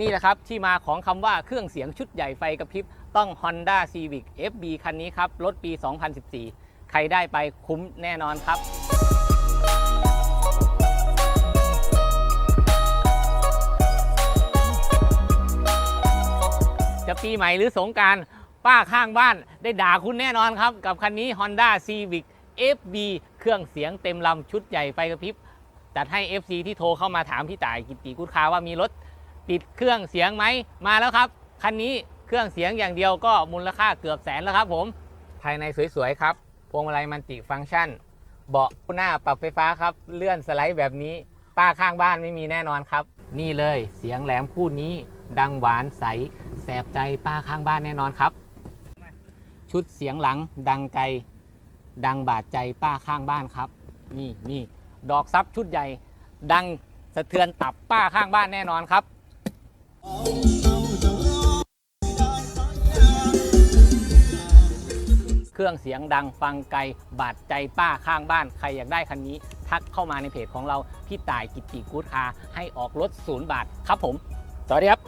นี่แหละครับที่มาของคำว่าเครื่องเสียงชุดใหญ่ไฟกระพริบต้อง Honda Civic FB คันนี้ครับ รถปี 2014 ใครได้ไปคุ้มแน่นอนครับ จะปีใหม่หรือสงการป้าข้างบ้านได้ด่าคุณแน่นอนครับ กับคันนี้ Honda Civic FB เครื่องเสียงเต็มลำชุดใหญ่ไฟกระพริบจัดให้ FC ที่โทรเข้ามาถามพี่ต่ายกิตติกุดคาว่ามีรถ ติดเครื่องเสียงไหมมาแล้วครับคันนี้เครื่องเสียงอย่างเดียวก็มูลค่าเกือบแสนแล้วครับ ผม ภายในสวยๆครับพวงมาลัยมันติฟังก์ชัน เบาะหน้าปรับไฟฟ้าครับ เลื่อนสไลด์แบบนี้ ป้าข้างบ้านไม่มีแน่นอนครับ นี่เลยเสียงแหลมคู่นี้ ดังหวานใส แสบใจป้าข้างบ้านแน่นอนครับ ชุดเสียงหลังดังไกลดังบาดใจป้าข้างบ้านครับ นี่นี่ดอกซับชุดใหญ่ ดังสะเทือนตับป้าข้างบ้านแน่นอนครับ เครื่องเสียงดังฟังไกล บาดใจป้าข้างบ้าน ใครอยากได้คันนี้ ทักเข้ามาในเพจของเรา พี่ต่ายกิตติกูดคาร์ให้ออกรถศูนย์บาทครับผม สวัสดีครับ